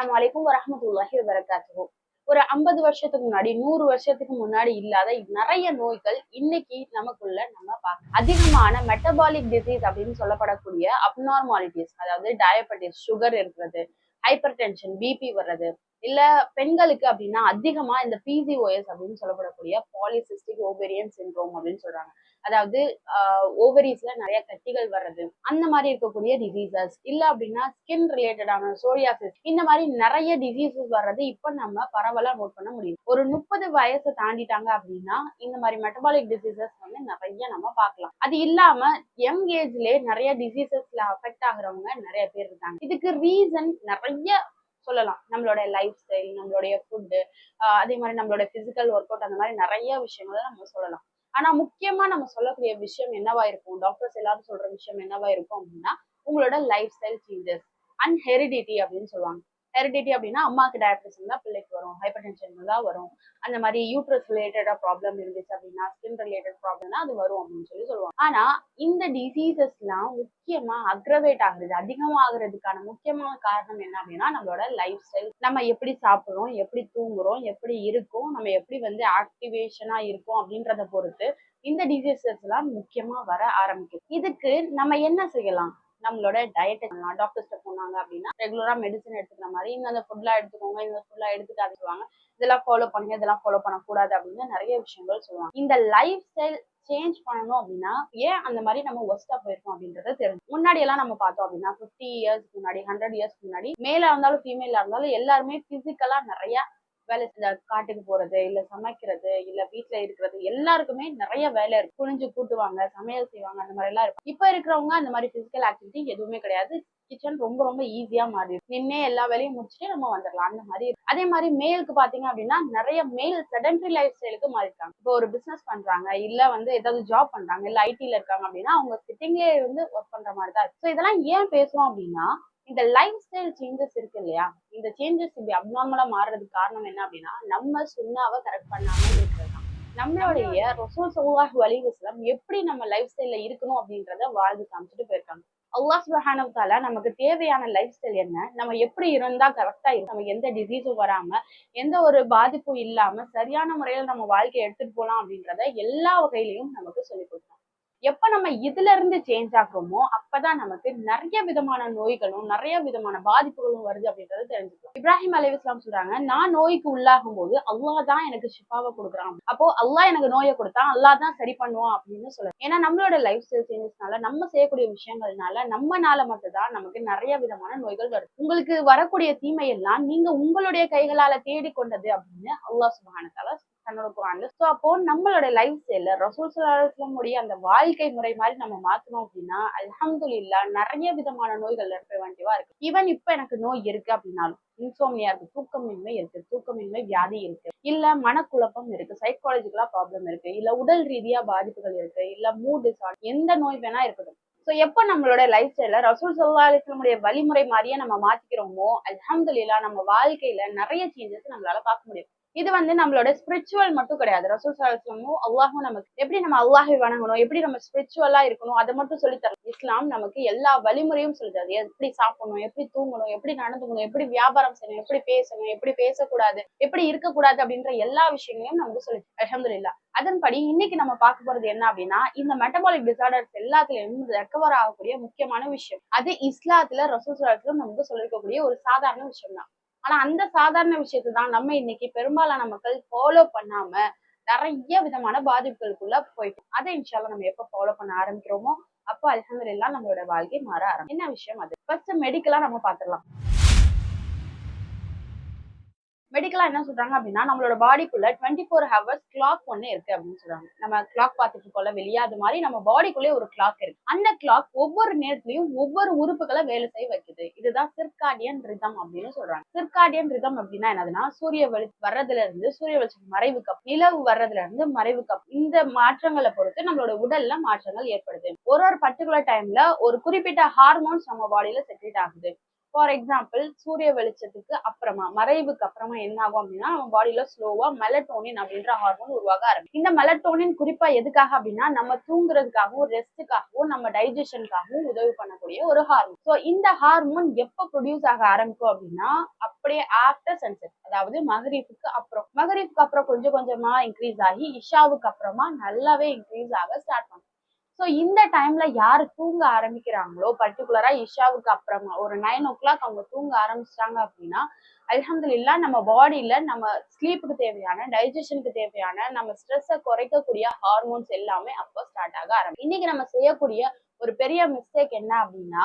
அஸ்லாம் வலைக்கும் வரமத்துல்லாஹி வரகாத்துவோம் ஒரு ஐம்பது வருஷத்துக்கு முன்னாடி நூறு வருஷத்துக்கு முன்னாடி இல்லாத நிறைய நோய்கள் இன்னைக்கு நமக்குள்ள நம்ம பார்க்கலாம் அதிகமான மெட்டபாலிக் டிசீஸ் அப்படின்னு சொல்லப்படக்கூடிய அப்நார்மாலிட்டிஸ் அதாவது டயபெட்டிஸ் சுகர் இருக்கிறது ஹைப்பர் டென்ஷன் பிபி வர்றது இல்ல பெண்களுக்கு அப்படின்னா அதிகமா இந்த பிசிஓஎஸ் அப்படின்னு சொல்லப்படக்கூடிய பாலிசிஸ்டிக் ஓபேரியன் சின்ரோம் அப்படின்னு சொல்றாங்க. அதாவது ஓவரிஸ்ல நிறைய கட்டிகள் வர்றது அந்த மாதிரி இருக்கக்கூடிய டிசீசஸ் இல்ல அப்படின்னா ஸ்கின் ரிலேட்டடான சோரியாசிஸ் இந்த மாதிரி நிறைய டிசீசஸ் வர்றது இப்ப நம்ம பரவலா நோட் பண்ண முடியும் ஒரு முப்பது வயசை தாண்டிட்டாங்க அப்படின்னா இந்த மாதிரி மெட்டபாலிக் டிசீசஸ் வந்து நிறைய நம்ம பார்க்கலாம். அது இல்லாம யங் ஏஜ்லயே நிறைய டிசீசஸ்ல அஃபெக்ட் ஆகுறவங்க நிறைய பேர் இருக்காங்க. இதுக்கு ரீசன் நிறைய சொல்லலாம். நம்மளோட லைஃப் ஸ்டைல் நம்மளுடைய ஃபுட்டு அதே மாதிரி நம்மளோட பிசிக்கல் ஒர்க் அவுட் அந்த மாதிரி நிறைய விஷயங்களை நம்ம சொல்லலாம். ஆனா முக்கியமா நம்ம சொல்லக்கூடிய விஷயம் என்னவா இருக்கும்? டாக்டர்ஸ் எல்லாரும் சொல்ற விஷயம் என்னவா இருக்கும் அப்படின்னா உங்களோட life style changes and heredity அப்படின்னு சொல்லுவாங்க. ஹெரிடிட்டி அப்படின்னா அம்மாக்கு டயபிட்டிஸ் இருந்தால் பிள்ளைக்கு வரும் ஹைப்பர் டென்ஷன் தான் வரும். அந்த மாதிரி யூட்ரஸ் ரிலேட்டடாக ப்ராப்ளம் இருந்துச்சு அப்படின்னா ஸ்கின் ரிலேட்டட் ப்ராப்ளம்னா அது வரும் அப்படின்னு சொல்லி சொல்லுவாங்க. ஆனால் இந்த டிசீசஸ்லாம் முக்கியமாக அக்ரவேட் ஆகுறது அதிகமாகிறதுக்கான முக்கியமான காரணம் என்ன அப்படின்னா நம்மளோட லைஃப் ஸ்டைல் நம்ம எப்படி சாப்பிட்றோம் எப்படி தூங்குறோம் எப்படி இருக்கோம் நம்ம எப்படி வந்து ஆக்டிவேஷனாக இருக்கோம் அப்படின்றத பொறுத்து இந்த டிசீசஸ்லாம் முக்கியமாக வர ஆரம்பிக்குது. இதுக்கு நம்ம என்ன செய்யலாம்? நம்மளோட டயட் டாக்டர்ஸ்ட போனாங்க அப்படின்னா ரெகுலரா மெடிசன் எடுத்துக்கிற மாதிரி இந்த ஃபுட்லாம் எடுத்துக்கோங்க இந்த ஃபுட்லாம் எடுத்துக்காது சொல்லுவாங்க. இதெல்லாம் ஃபாலோ பண்ணுங்க இதெல்லாம் ஃபாலோ பண்ணக்கூடாது அப்படின்னு நிறைய விஷயங்கள் சொல்லுவாங்க. இந்த லைஃப் ஸ்டைல் சேஞ்ச் பண்ணணும் அப்படின்னா ஏன் அந்த மாதிரி நம்ம ஒஸ்டா போயிருக்கோம் அப்படின்றத தெரிஞ்சு முன்னாடி எல்லாம் நம்ம பார்த்தோம் அப்படின்னா ஃபிஃப்டி இயர்ஸ் முன்னாடி ஹண்ட்ரட் இயர்ஸ் முன்னாடி மேல இருந்தாலும் ஃபீமேலா இருந்தாலும் எல்லாருமே பிசிக்கலா நிறைய வேலை செஞ்சா காட்டுக்கு போறது இல்ல சமைக்கிறது இல்ல வீட்டுல இருக்கிறது எல்லாருக்குமே நிறைய வேலை இருக்கு. குனிஞ்சு கூட்டுவாங்க சமையல் செய்வாங்க அந்த மாதிரி எல்லாம் இருக்கும் இப்ப இருக்கிறவங்க அந்த மாதிரி பிசிக்கல் ஆக்டிவிட்டி எதுவுமே கிடையாது. கிச்சன் ரொம்ப ரொம்ப ஈஸியா மாறி நின்னே எல்லா வேலையும் முடிச்சுட்டு நம்ம வந்துடலாம். அந்த மாதிரி அதே மாதிரி மேலுக்கு பாத்தீங்க அப்படின்னா நிறைய மேல் செடன்டரி லைஃப் ஸ்டைலுக்கு மாறிருக்காங்க. இப்போ ஒரு பிசினஸ் பண்றாங்க இல்ல வந்து ஏதாவது ஜாப் பண்றாங்க இல்ல ஐடில இருக்காங்க அப்படின்னா அவங்க சிட்டிங்லேயே இருந்து ஒர்க் பண்ற மாதிரி தான் ஸோ இதெல்லாம் ஏன் பேசுவோம் அப்படின்னா இந்த லைஃப் ஸ்டைல் சேஞ்சஸ் இருக்கு இல்லையா? இந்த சேஞ்சஸ் இப்படி அப்நார்மலா மாறுறதுக்கு காரணம் என்ன அப்படின்னா நம்ம சுண்ணாவை கரெக்ட் பண்ணாம இருக்கிறது தான். நம்மளுடைய ரசூல் வலிவஸ்லம் எப்படி நம்ம லைஃப் ஸ்டைல்ல இருக்கணும் அப்படின்றத வாழ்ந்து காமிச்சிட்டு போயிருக்காங்க. அல்லாஹ் சுபஹானவ் தாலா நமக்கு தேவையான லைஃப் ஸ்டைல் என்ன? நம்ம எப்படி இருந்தா கரெக்டா நமக்கு எந்த டிசீஸும் வராம எந்த ஒரு பாதிப்பும் இல்லாம சரியான முறையில நம்ம வாழ்க்கையை எடுத்துட்டு போலாம் அப்படின்றத எல்லா வகையிலையும் நமக்கு சொல்லி கொடுத்தாங்க எப்ப நம்ம இதுல இருந்து சேஞ்ச் ஆகுறோமோ அப்பதான் நமக்கு நிறைய விதமான நோய்களும் நிறைய விதமான பாதிப்புகளும் வருது அப்படின்றத தெரிஞ்சுக்கலாம். இப்ராஹிம் அலி இஸ்லாம் சொல்றாங்க நான் நோய்க்கு உள்ளாகும் போது அல்லாஹ் தான் எனக்கு ஷிஃபாவை கொடுக்குறான். அப்போ அல்லாஹ் எனக்கு நோயை கொடுத்தா அல்லாஹ் தான் சரி பண்ணுவான் அப்படின்னு சொல்லுவேன் ஏன்னா நம்மளோட லைஃப் ஸ்டைல் சேஞ்சஸ்னால நம்ம செய்யக்கூடிய விஷயங்கள்னால நம்மனால மட்டும்தான் நமக்கு நிறைய விதமான நோய்கள் வருது. உங்களுக்கு வரக்கூடிய தீமை எல்லாம் நீங்க உங்களுடைய கைகளால தேடி கொண்டது அப்படின்னு அல்லாஹ் சுபஹானத்தால தன்னோட குரான்ல ஸோ அப்போ நம்மளோட லைஃப் ஸ்டைல ரசூல் சலாஹமுடைய அந்த வாழ்க்கை முறை மாதிரி நம்ம மாத்தணும் அப்படின்னா அல்ஹம்துலில்லா நிறைய விதமான நோய்கள் வேண்டியவா இருக்கு. ஈவன் இப்ப எனக்கு நோய் இருக்கு அப்படின்னாலும் இன்சோம்னியா இருக்கு தூக்கமின்மை இருக்கு தூக்கமின்மை வியாதி இருக்கு இல்ல மனக்குழப்பம் இருக்கு சைக்காலஜிக்கலா ப்ராப்ளம் இருக்கு இல்ல உடல் ரீதியா பாதிப்புகள் இருக்கு இல்ல மூட் டிசார்டர் எந்த நோய் வேணா இருக்கட்டும். ஸோ எப்போ நம்மளோட லைஃப் ஸ்டைல ரசூல் சல்லா அலிஸ்லமுடைய வழிமுறை மாதிரியே நம்ம மாத்திக்கிறோமோ அல்ஹம்துலில்லா நம்ம வாழ்க்கையில நிறைய சேஞ்சஸ் நம்மளால பார்க்க முடியும். இது வந்து நம்மளோட ஸ்பிரிச்சுவல் மட்டும் கிடையாது. ரசூல் சலாஹமும் அல்லாஹும் நமக்கு எப்படி நம்ம அல்லாஹை வணங்கணும் எப்படி நம்ம ஸ்பிரிச்சுவலா இருக்கணும் அதை மட்டும் சொல்லி தரும் இஸ்லாம் நமக்கு எல்லா வழிமுறையும் சொல்லி தருது. எப்படி சாப்பிடணும் எப்படி தூங்கணும் எப்படி நடந்துக்கணும் எப்படி வியாபாரம் செய்யணும் எப்படி பேசணும் எப்படி பேசக்கூடாது எப்படி இருக்கக்கூடாது அப்படின்ற எல்லா விஷயங்களையும் நமக்கு சொல்லி அலமதுல்லா அதன்படி இன்னைக்கு நம்ம பார்க்க போறது என்ன அப்படின்னா இந்த மெட்டபாலிக் டிசார்டர்ஸ் எல்லாத்துலயும் ரெக்கவர் ஆகக்கூடிய முக்கியமான விஷயம். அது இஸ்லாத்துல ரசூல் சலாஹம் நமக்கு சொல்லிருக்கக்கூடிய ஒரு சாதாரண விஷயம் தான் ஆனா அந்த சாதாரண விஷயத்தை தான் நம்ம இன்னைக்கு பெரும்பாலான மக்கள் ஃபாலோ பண்ணாம நிறைய விதமான பாதிப்புகளுக்குள்ள போயிட்டு அதை இன்ஷால்லாம் நம்ம எப்ப ஃபாலோ பண்ண ஆரம்பிக்கிறோமோ அப்போ அலமதுல்லா நம்மளோட வாழ்க்கை மாற ஆரம்பிக்கும். என்ன விஷயம் அது? ஃபர்ஸ்ட் மெடிக்கலா நம்ம பாத்துடலாம் மெடிக்கலா என்ன சொல்றாங்க அப்படின்னா நம்மளோட பாடிக்குள்ள டுவெண்ட்டி ஃபோர் ஹவர்ஸ் கிளாக் ஒன்னு இருக்கு அப்படின்னு சொல்றாங்க. நம்ம கிளாக் பார்த்துட்டு இருக்கோம்ல வெளியே அது மாதிரி நம்ம பாடிக்குள்ளே ஒரு கிளாக் இருக்கு. அந்த கிளாக் ஒவ்வொரு நேரத்திலையும் ஒவ்வொரு உறுப்புகளை வேலை செய்ய வைக்குது. இதுதான் சிற்காடியன் ரிதம் அப்படின்னு சொல்றாங்க. சிற்காடியன் ரிதம் அப்படின்னா என்னதுன்னா சூரிய வெளி வர்றதுல இருந்து சூரிய வெளிச்சம் மறைவு கப் நிலவு வர்றதுல இருந்து மறைவு கப் இந்த மாற்றங்களை பொறுத்து நம்மளோட உடல்ல மாற்றங்கள் ஏற்படுது. ஒரு ஒரு பர்டிகுலர் டைம்ல ஒரு குறிப்பிட்ட ஹார்மோன்ஸ் நம்ம பாடியில செக்ரேட் ஆகுது. ஃபார் எக்ஸாம்பிள் சூரிய வெளிச்சத்துக்கு அப்புறமா மறைவுக்கு அப்புறமா என்ன ஆகும் அப்படின்னா நம்ம பாடியில ஸ்லோவா மெலட்டோனின் அப்படின்ற ஹார்மோன் உருவாக ஆரம்பிக்கும். இந்த மெலட்டோனின் குறிப்பா எதுக்காக அப்படின்னா நம்ம தூங்குறதுக்காகவும் ரெஸ்ட்டுக்காகவும் நம்ம டைஜஷனுக்காகவும் உதவி பண்ணக்கூடிய ஒரு ஹார்மோன் ஸோ இந்த ஹார்மோன் எப்போ ப்ரொடியூஸ் ஆக ஆரம்பிக்கும் அப்படின்னா அப்படியே ஆஃப்டர் சன்செட் அதாவது மகரீஃபுக்கு அப்புறம். மகரீஃபுக்கு அப்புறம் கொஞ்சம் கொஞ்சமா இன்க்ரீஸ் ஆகி இஷாவுக்கு அப்புறமா நல்லாவே இன்க்ரீஸ் ஆக ஸ்டார்ட் பண்ணும். ஸோ இந்த டைம்ல யாரு தூங்க ஆரம்பிக்கிறாங்களோ பர்டிகுலரா இஷாவுக்கு அப்புறமா ஒரு நைன் ஓ கிளாக் அவங்க தூங்க ஆரம்பிச்சிட்டாங்க அப்படின்னா அல்ஹம்துலில்லா நம்ம பாடியில நம்ம ஸ்லீப்புக்கு தேவையான டைஜஷனுக்கு தேவையான நம்ம ஸ்ட்ரெஸ்ஸை குறைக்கக்கூடிய ஹார்மோன்ஸ் எல்லாமே அப்போ ஸ்டார்ட் ஆக ஆரம்பிக்கும். இன்னைக்கு நம்ம செய்யக்கூடிய ஒரு பெரிய மிஸ்டேக் என்ன அப்படின்னா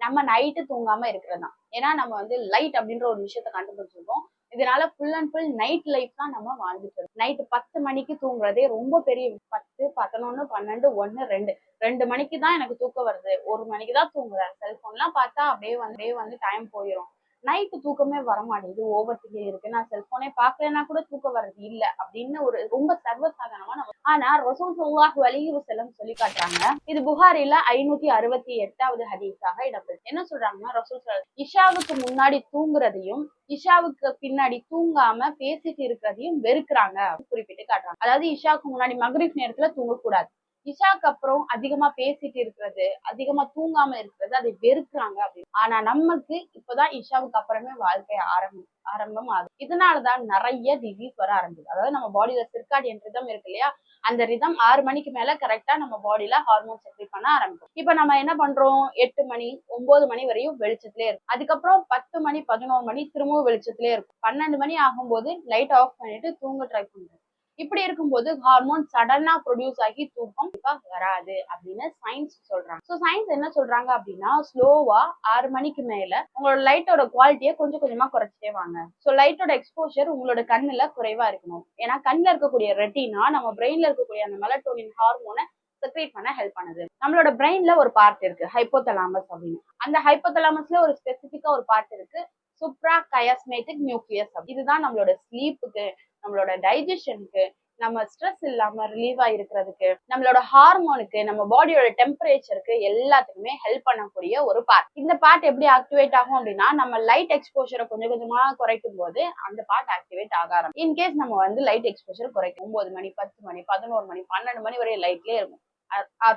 நம்ம நைட்டு தூங்காம இருக்கிறது தான். ஏன்னா நம்ம வந்து லைட் அப்படின்ற ஒரு விஷயத்த கண்டுபிடிச்சிருக்கோம். இதனால full and full night life தான் நம்ம வாழ்ந்துட்டு இருக்கோம். நைட்டு பத்து மணிக்கு தூங்குறதே ரொம்ப பெரிய பத்து பதினொன்னு பன்னெண்டு ஒன்னு ரெண்டு. ரெண்டு மணிக்கு தான் எனக்கு தூக்கம் வருது. ஒரு மணிக்கு தான் தூங்குறேன் செல்போன்லாம் பார்த்தா அப்படியே வந்து வந்து டைம் போயிடும் நைட்டு தூக்கமே வர மாட்டேங்குது ஓவர் திங்கிங் இருக்கு. நான் செல்போனே பார்க்கலன்னா கூட தூக்கம் வர்றது இல்ல. அப்படின்னு ஒரு ரொம்ப சர்வசாதாரணமா நம்ம ஆனா ரசூல் சொல்லாஹ் வலிஹி செல்லம் சொல்லி காட்டுறாங்க. இது புகாரில ஐநூத்தி அறுபத்தி எட்டாவது ஹதீஸாக இடப்படுது என்ன சொல்றாங்கன்னா ரசூல் ஸல்லல்லாஹு இஷாவுக்கு முன்னாடி தூங்குறதையும் இஷாவுக்கு பின்னாடி தூங்காம பேசிட்டு இருக்கிறதையும் வெறுக்கிறாங்க அப்படின்னு குறிப்பிட்டு காட்டுறாங்க. அதாவது இஷாவுக்கு முன்னாடி மகரிப் நேரத்துல தூங்கக்கூடாது. இஷாக்கு அப்புறம் அதிகமா பேசிட்டு இருக்கிறது அதிகமா தூங்காம இருக்கிறது அதை வெறுக்கிறாங்க அப்படின்னு. ஆனா நமக்கு இப்பதான் இஷாவுக்கு அப்புறமே வாழ்க்கை ஆரம்பம் ஆரம்பம் ஆகுது இதனாலதான் நிறைய டிசீஸ் வர ஆரம்பிது அதாவது நம்ம பாடியில சிற்காடியன் ரிதம் இருக்கு இல்லையா? அந்த ரிதம் ஆறு மணிக்கு மேல கரெக்டா நம்ம பாடியில ஹார்மோன் செக்ரேட் பண்ண ஆரம்பிக்கும். இப்ப நம்ம என்ன பண்றோம்? எட்டு மணி ஒன்பது மணி வரையும் வெளிச்சத்திலே இருக்கும். அதுக்கப்புறம் பத்து மணி பதினோரு மணி திரும்பவும் வெளிச்சத்திலே இருக்கும். பன்னெண்டு மணி ஆகும்போது லைட் ஆஃப் பண்ணிட்டு தூங்க ட்ரை பண்றோம் இப்படி இருக்கும்போது ஹார்மோன் சடனா ப்ரொடியூஸ் ஆகி தூக்கம் வராது அப்படின்னு சயின்ஸ் சொல்றாங்க. ஸோ சயின்ஸ் என்ன சொல்றாங்க அப்படின்னா ஸ்லோவா ஆறு மணிக்கு மேல உங்களோட லைட்டோட குவாலிட்டியை கொஞ்சம் கொஞ்சமா குறைச்சிட்டே வாங்க. ஸோ லைட்டோட எக்ஸ்போஷர் உங்களோட கண்ணுல குறைவா இருக்கணும். ஏன்னா கண்ணில் இருக்கக்கூடிய ரெட்டினா நம்ம பிரெயின்ல இருக்கக்கூடிய அந்த மெலட்டோனின் ஹார்மோனை செக்ரேட் பண்ண ஹெல்ப் பண்ணுது. நம்மளோட பிரெயின்ல ஒரு பார்ட் இருக்கு ஹைப்போதலாமஸ் அப்படின்னு. அந்த ஹைப்போதலாமஸ்ல ஒரு ஸ்பெசிஃபிக்கா ஒரு பார்ட் இருக்கு சுப்ரா கயாஸ்மேட்டிக் நியூக்ளியஸ் இதுதான் நம்மளோட ஸ்லீப்புக்கு நம்மளோட டைஜஷனுக்கு நம்ம ஸ்ட்ரெஸ் இல்லாம ரிலீவா இருக்கிறதுக்கு நம்மளோட ஹார்மோனுக்கு நம்ம பாடியோட டெம்பரேச்சருக்கு எல்லாத்துக்குமே ஹெல்ப் பண்ணக்கூடிய ஒரு பார்ட் இந்த பார்ட் எப்படி ஆக்டிவேட் ஆகும் அப்படின்னா நம்ம லைட் எக்ஸ்போஷரை கொஞ்சம் கொஞ்சமா குறைக்கும் போது அந்த பார்ட் ஆக்டிவேட் ஆக ஆரம்பிக்கும். இன்கேஸ் நம்ம வந்து லைட் எக்ஸ்போஷர் குறைக்கும். ஒன்பது மணி பத்து மணி பதினோரு மணி பன்னெண்டு மணி வரை லைட்லயே இருக்கும்.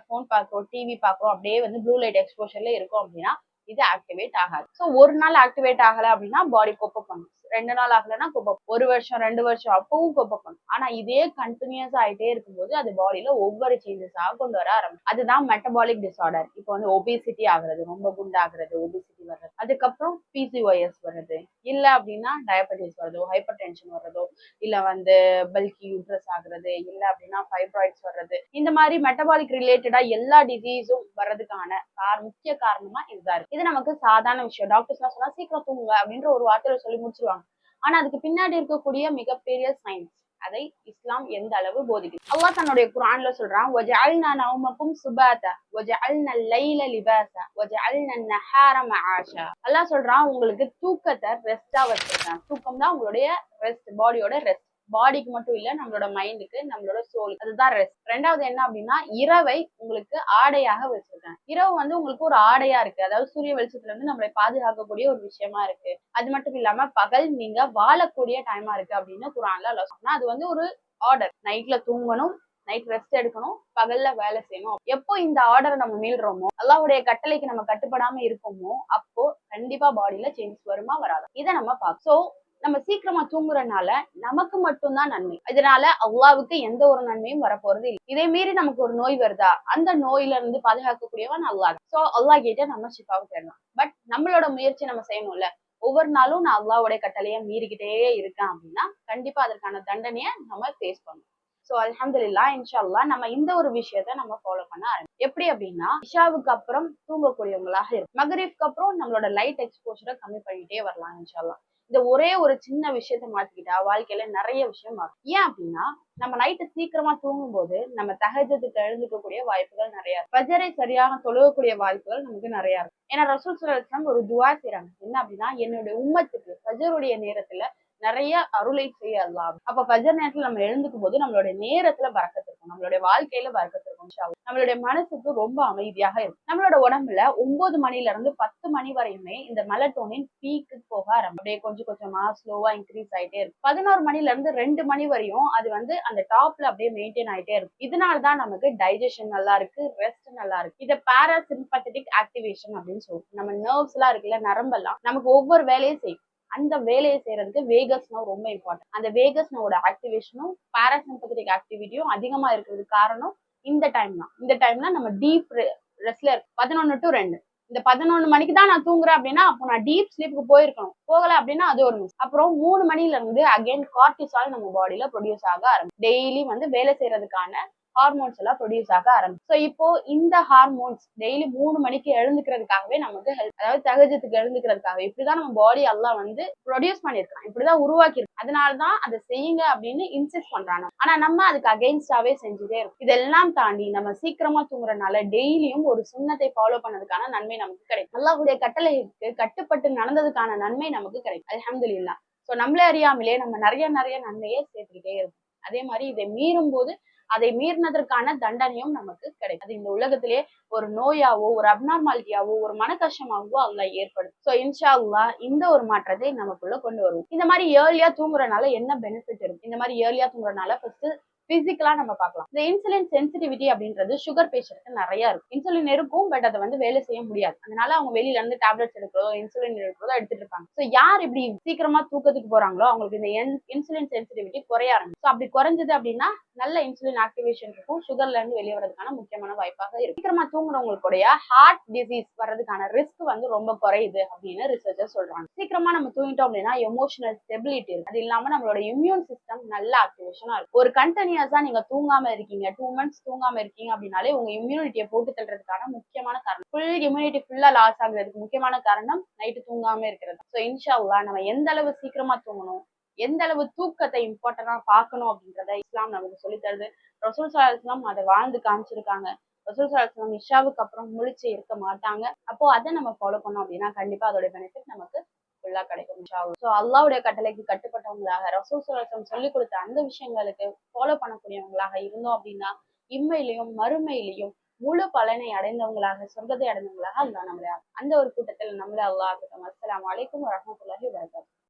ஃபோன் பார்க்குறோம் டிவி பாக்குறோம் அப்படியே வந்து ப்ளூ லைட் எக்ஸ்போஷர்ல இருக்கும் அப்படின்னா இது ஆக்டிவேட் ஆகாது. ஸோ ஒரு நாள் ஆக்டிவேட் ஆகலை அப்படின்னா பாடி கோப்பப் பண்ணும். ரெண்டு நாள் ஆகலைன்னா கோபம். ஒரு வருஷம் ரெண்டு வருஷம் அப்பவும் கோபம் பண்ணும் ஆனா இதே கண்டினியூஸ் ஆயிட்டே இருக்கும்போது அது பாடியில ஒவ்வொரு சேஞ்சஸாக கொண்டு வர ஆரம்பிச்சு அதுதான் மெட்டபாலிக் டிசார்டர் இப்போ வந்து ஒபிசிட்டி ஆகுறது ரொம்ப குண்டாகிறது ஒபிசிட்டி வர்றது. அதுக்கப்புறம் பிசிஓஎஸ் வர்றது. இல்ல அப்படின்னா டயபெட்டிஸ் வர்றதோ ஹைப்பர் டென்ஷன் வர்றதோ இல்ல வந்து பல்கி யூட்ரஸ் ஆகுறது இல்ல அப்படின்னா ஃபைப்ராய்ட்ஸ் வர்றது. இந்த மாதிரி மெட்டபாலிக் ரிலேட்டடா எல்லா டிசீஸும் வர்றதுக்கான கார முக்கிய காரணமா இதுதான் இருக்கு. இது நமக்கு சாதாரண விஷயம். டாக்டர்ஸ் சொன்னா சீக்கிரம் தூங்குங்க அப்படின்ற ஒரு வார்த்தையில சொல்லி முடிச்சிருவாங்க. ஆனா அதுக்கு பின்னாடி இருக்கக்கூடிய மிகப்பெரிய சயின்ஸ் அதை இஸ்லாம் எந்த அளவு போதிக்குது? அல்லாஹ் தன்னுடைய குரான்ல சொல்றான் ஒஜ அல் நவுமக்கும் சுபாத ஒஜ அல் லைல லிபாசா ஒஜ அல் நஹாரம் ஆஷா அல்லாஹ் சொல்றான் உங்களுக்கு தூக்கத்தை ரெஸ்டா வச்சிருக்கேன். தூக்கம் தான் உங்களுடைய ரெஸ்ட் பாடியோட ரெஸ்ட் பாடிக்கு மட்டும் இல்ல நம்மளோட மைண்டுக்கு நம்மளோட சோல் அதுதான் ரெஸ்ட் ரெண்டாவது என்ன அப்படின்னா இரவை உங்களுக்கு ஆடையாக வச்சிருக்கேன் இரவு வந்து உங்களுக்கு ஒரு ஆடையா இருக்கு. அதாவது சூரிய வெளிச்சத்துல இருந்து நம்மளை பாதுகாக்கக்கூடிய ஒரு விஷயமா இருக்கு. அது மட்டும் இல்லாம பகல் நீங்க வாழக்கூடிய டைமா இருக்கு அப்படின்னு குரான்ல சொன்னா அது வந்து ஒரு ஆர்டர் நைட்ல தூங்கணும் நைட் ரெஸ்ட் எடுக்கணும் பகல்ல வேலை செய்யணும். எப்போ இந்த ஆர்டரை நம்ம மீள்றோமோ அல்லாவுடைய கட்டளைக்கு நம்ம கட்டுப்படாம இருக்கோமோ அப்போ கண்டிப்பா பாடியில சேஞ்சஸ் வருமா வராதா? இதை நம்ம பார்க்க நம்ம சீக்கிரமா தூங்குறதுனால நமக்கு மட்டும்தான் நன்மை. இதனால அல்லாவுக்கு எந்த ஒரு நன்மையும் வரப்போறது இல்லை. இதே மீறி நமக்கு ஒரு நோய் வருதா? அந்த நோயில இருந்து பாதுகாக்கக்கூடியவன் அல்லாஹ். சோ அல்லாஹ் கிட்ட நம்ம ஷிஃபாவை தேடலாம். பட் நம்மளோட முயற்சி நம்ம செய்யணும்ல. ஒவ்வொரு நாளும் நான் அல்லாவுடைய கட்டளையை மீறிக்கிட்டே இருக்கேன் அப்படின்னா கண்டிப்பா அதற்கான தண்டனையை நம்ம ஃபேஸ் பண்ணணும். ஸோ அலமதுல்லா இன்ஷா நம்ம இந்த ஒரு விஷயத்த நம்ம ஃபாலோ பண்ண ஆரம்பிக்கும் எப்படி அப்படின்னா இஷாவுக்கு அப்புறம் தூங்கக்கூடியவங்களாக இருக்கும் மகரீஃப்க்கு அப்புறம் நம்மளோட லைட் எக்ஸ்போஷரை கம்மி பண்ணிட்டே வரலாம் இன்ஷால்லா இந்த ஒரே ஒரு சின்ன விஷயத்த மாத்திக்கிட்டா வாழ்க்கையில நிறைய விஷயம் மாறும். ஏன் அப்படின்னா நம்ம நைட்டு சீக்கிரமா தூங்கும் போது நம்ம தகஜத்துக்கு எழுந்துக்கக்கூடிய வாய்ப்புகள் நிறைய இருக்கு. பஜரை சரியாக தொழுகக்கூடிய வாய்ப்புகள் நமக்கு நிறைய இருக்கும் ஏன்னா ரசூல் சுல்லாஸ்லாம் ஒரு துவா செய்யறாங்க என்ன அப்படின்னா என்னுடைய உம்மத்துக்கு பஜருடைய நேரத்துல நிறைய அருளை செய்ய அப்ப பஜர் நேரத்துல நம்ம எழுந்துக்கும் போது நம்மளுடைய நேரத்துல பறக்கத்து இருக்கும். நம்மளுடைய வாழ்க்கையில பறக்கத்து இருக்கும் நம்மளுடைய மனசுக்கு ரொம்ப அமைதியாக இருக்கும். நம்மளோட உடம்புல ஒன்பது மணில இருந்து பத்து மணி வரையுமே இந்த மெலட்டோனின் பீக்கு போக ஆரம்பிக்கும். அப்படியே கொஞ்சம் கொஞ்சமா ஸ்லோவா இன்க்ரீஸ் ஆயிட்டே இருக்கும். பதினோரு மணில இருந்து ரெண்டு மணி வரையும் அது வந்து அந்த டாப்ல அப்படியே மெயின்டைன் ஆயிட்டே இருக்கும். இதனால தான் நமக்கு டைஜஷன் நல்லா இருக்கு ரெஸ்ட் நல்லா இருக்கு. இதை பாராசிம்பத்தட்டிக் ஆக்டிவேஷன் அப்படின்னு சொல்லுவோம் நம்ம நர்வ்ஸ் எல்லாம் இருக்குல்ல நரம்பெல்லாம் நமக்கு ஒவ்வொரு வேலையும் செய்யும். அந்த வேலையை செய்யறதுக்கு வேகஸ் நோ ரொம்ப இம்பார்ட்டன்ட் அந்த வேகஸ் நோட ஆக்டிவேஷனும் பாராசிம்பத்திக் ஆக்டிவிட்டியும் அதிகமா இருக்கிறதுக்கு காரணம் இந்த டைம் தான். இந்த டைம்ல நம்ம டீப் ரெஸ்ட்ல இருக்கு. பதினொன்னு டு ரெண்டு. இந்த பதினொன்னு மணிக்கு தான் நான் தூங்குறேன் அப்படின்னா அப்போ நான் டீப் ஸ்லீப்புக்கு போயிருக்கணும். போகல அப்படின்னா அது ஒரு மிஸ் அப்புறம் மூணு மணில இருந்து அகைன் கார்டிசால் நம்ம பாடியில ப்ரொடியூஸ் ஆக ஆரம்பிச்சு டெய்லி வந்து வேலை செய்யறதுக்கான ஹார்மோன்ஸ் எல்லாம் ப்ரொடியூஸ் ஆக ஆரம்பிச்சு ஸோ இப்போ இந்த ஹார்மோன்ஸ் டெய்லி மூணு மணிக்கு எழுந்துக்கிறதுக்காகவே நமக்கு ஹெல்ப் அதாவது தகஜத்துக்கு எழுந்துக்கிறதுக்காக இப்படிதான் நம்ம பாடி எல்லாம் வந்து ப்ரொடியூஸ் பண்ணியிருக்கான் இப்படிதான் உருவாக்கியிருக்கோம் அதனாலதான் அதை செய்யுங்க அப்படின்னு இன்சிஸ்ட் பண்றாங்க. ஆனா நம்ம அதுக்கு அகெயின்ஸ்டாவே செஞ்சுட்டே இருக்கும். இதெல்லாம் தாண்டி நம்ம சீக்கிரமா தூங்குறதுனால டெய்லியும் ஒரு சுண்ணத்தை ஃபாலோ பண்ணதுக்கான நன்மை நமக்கு கிடைக்கும். அல்லாவுடைய கட்டளைக்கு கட்டுப்பட்டு நடந்ததுக்கான நன்மை நமக்கு கிடைக்கும். அல்ஹம்துலில்லாஹ் ஸோ நம்மளே அறியாமலே நம்ம நிறைய நிறைய நன்மையை சேர்த்துக்கிட்டே இருக்கும். அதே மாதிரி இதை மீறும் போது அதை மீறினதற்கான தண்டனையும் நமக்கு கிடைக்கும். அது இந்த உலகத்திலே ஒரு நோயாவோ ஒரு அப்நார்மாலிட்டியாவோ ஒரு மன கஷ்டமாகவோ அல்ல ஏற்படுத்தும். ஸோ இன்ஷா இந்த ஒரு மாற்றத்தை நமக்குள்ள கொண்டு வருவோம். இந்த மாதிரி ஏர்லியா தூங்குறனால என்ன பெனிஃபிட் இருக்கும்? இந்த மாதிரி ஏர்லியா தூங்குறனால ஃபர்ஸ்ட் பிசிக்கலா நம்ம பார்க்கலாம். இந்த இன்சுலின் சென்சிட்டிவிட்டி அப்படின்றது சுகர் பேஷண்ட்க்கு நிறைய இருக்கும். இன்சுலின் இருக்கும் பட் அதை வந்து வேலை செய்ய முடியாது. அதனால அவங்க வெளியில இருந்து டேப்லெட்ஸ் எடுக்கிறதோ இன்சுலின் எடுக்கிறதோ எடுத்துட்டு இருப்பாங்க. ஸோ யார் இப்படி சீக்கிரமா தூக்கத்துக்கு போறாங்களோ அவங்களுக்கு இந்த இன்சுலின் சென்சிட்டிவிட்டி குறைய ஆரம்பிச்சு ஸோ அப்படி குறைஞ்சது அப்படின்னா நல்ல இன்சுலின் ஆக்டிவேஷன் இருக்கும். சுகர்ல இருந்து வெளியே வரதுக்கான முக்கியமான வாய்ப்பாக இருக்கும். சீக்கிரமா தூங்குறவங்களுடைய ஹார்ட் டிசீஸ் வர்றதுக்கான ரிஸ்க் வந்து ரொம்ப குறையுது அப்படின்னு ரிசர்ச்சர் சொல்றாங்க. சீக்கிரமா நம்ம தூங்கிட்டோம் அப்படின்னா எமோஷனல் ஸ்டெபிலிட்டி இருக்கு. அது இல்லாம நம்மளோட இம்யூன் சிஸ்டம் நல்ல ஆக்டிவேஷனா இருக்கும். ஒரு கண்டினியூஸா நீங்க தூங்காம இருக்கீங்க. டூ மந்த்ஸ் தூங்காம இருக்கீங்க அப்படின்னாலே உங்க இம்யூனிட்டியை போட்டு தள்ளுறதுக்கான முக்கியமான காரணம். ஃபுல் இம்யூனிட்டி ஃபுல்லா லாஸ் ஆகுறதுக்கு முக்கியமான காரணம் நைட்டு தூங்காம இருக்கிறது ஸோ இன்ஷாவுலா நம்ம எந்த அளவு சீக்கிரமா தூங்கணும் எந்த அளவு தூக்கத்தை இம்பார்ட்டண்டா பார்க்கணும் அப்படின்றத இஸ்லாம் நமக்கு சொல்லித் தருது. ரசூல் சலாஹம் அதை வாழ்ந்து காமிச்சிருக்காங்க. ரசூல் சலாஹம் இஷாவுக்கு அப்புறம் முழிச்சு இருக்க மாட்டாங்க. அப்போ அதை நம்ம ஃபாலோ பண்ணோம் அப்படின்னா கண்டிப்பா அதோட பெனிஃபிட் நமக்கு ஃபுல்லா கிடைக்கும் ஸோ அல்லாவுடைய கட்டளைக்கு கட்டுப்பட்டவங்களாக ரசூல் சொல்லி கொடுத்த அந்த விஷயங்களுக்கு ஃபாலோ பண்ணக்கூடியவங்களாக இருந்தோம் அப்படின்னா இம்மையிலையும் மறுமையிலையும் முழு பலனை அடைந்தவங்களாக சொர்க்கத்தை அடைந்தவங்களாக அல்லா நம்மளை அந்த ஒரு கூட்டத்தில் நம்மளை அல்லாஹ் அஸ்லாம் வலைக்கும் வரஹ்மத்துல்லாஹி வரகாத்து